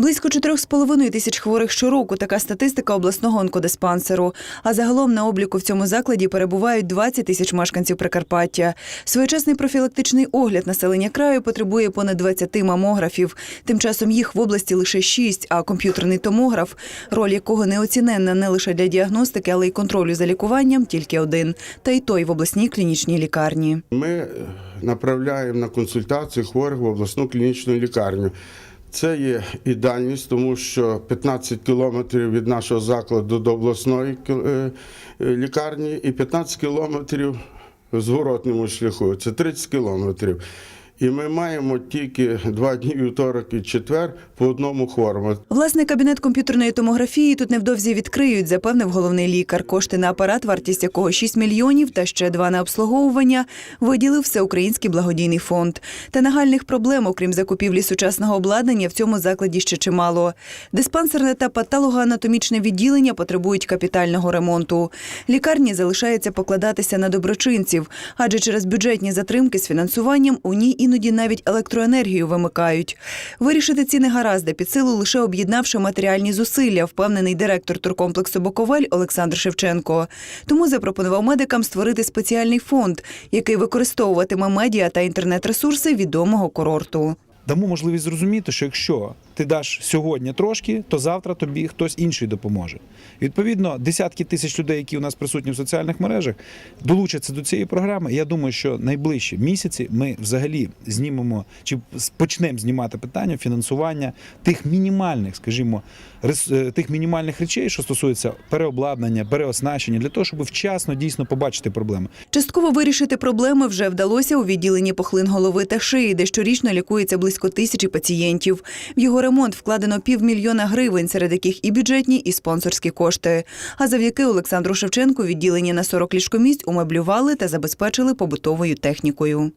Близько 4,5 тисяч хворих щороку. Така статистика обласного онкодиспансеру. А загалом на обліку в цьому закладі перебувають 20 тисяч мешканців Прикарпаття. Своєчасний профілактичний огляд населення краю потребує понад 20 мамографів. Тим часом їх в області лише 6, а комп'ютерний томограф, роль якого неоціненна не лише для діагностики, але й контролю за лікуванням, тільки один. Та й той в обласній клінічній лікарні. Ми е, направляємо на консультацію хворих в обласну клінічну лікарню. Це є і дальність, тому що 15 кілометрів від нашого закладу до обласної е, е, лікарні і 15 кілометрів зворотному шляху. Це 30 кілометрів. І ми маємо тільки два дні, вівторок і четвер, по одному хворому. Власне, кабінет комп'ютерної томографії тут невдовзі відкриють, запевнив головний лікар. Кошти на апарат, вартість якого 6 мільйонів, та ще два на обслуговування, виділив Всеукраїнський благодійний фонд. Та нагальних проблем, окрім закупівлі сучасного обладнання, в цьому закладі ще чимало. Диспансерне та патологоанатомічне відділення потребують капітального ремонту. Лікарні залишається покладатися на доброчинців, адже через бюджетні затримки з фінансуванням у ній іноді навіть електроенергію вимикають. Вирішити ці негаразди під силу лише об'єднавши матеріальні зусилля, впевнений директор туркомплексу Боковаль Олександр Шевченко. Тому запропонував медикам створити спеціальний фонд, який використовуватиме медіа та інтернет-ресурси відомого курорту. Дамо можливість зрозуміти, що якщо ти даш сьогодні трошки, то завтра тобі хтось інший допоможе. Відповідно, десятки тисяч людей, які у нас присутні в соціальних мережах, долучаться до цієї програми. Я думаю, що найближчі місяці ми взагалі знімемо чи почнемо знімати питання фінансування тих мінімальних, скажімо, е, тих мінімальних речей, що стосуються переобладнання, переоснащення, для того, щоб вчасно дійсно побачити проблеми. Частково вирішити проблеми вже вдалося у відділенні пухлин голови та шиї, де щорічно лікується близько тисячі пацієнтів. В його ремонт вкладено півмільйона гривень, серед яких і бюджетні, і спонсорські кошти. А завдяки Олександру Шевченку відділення на 40 ліжкомість умеблювали та забезпечили побутовою технікою.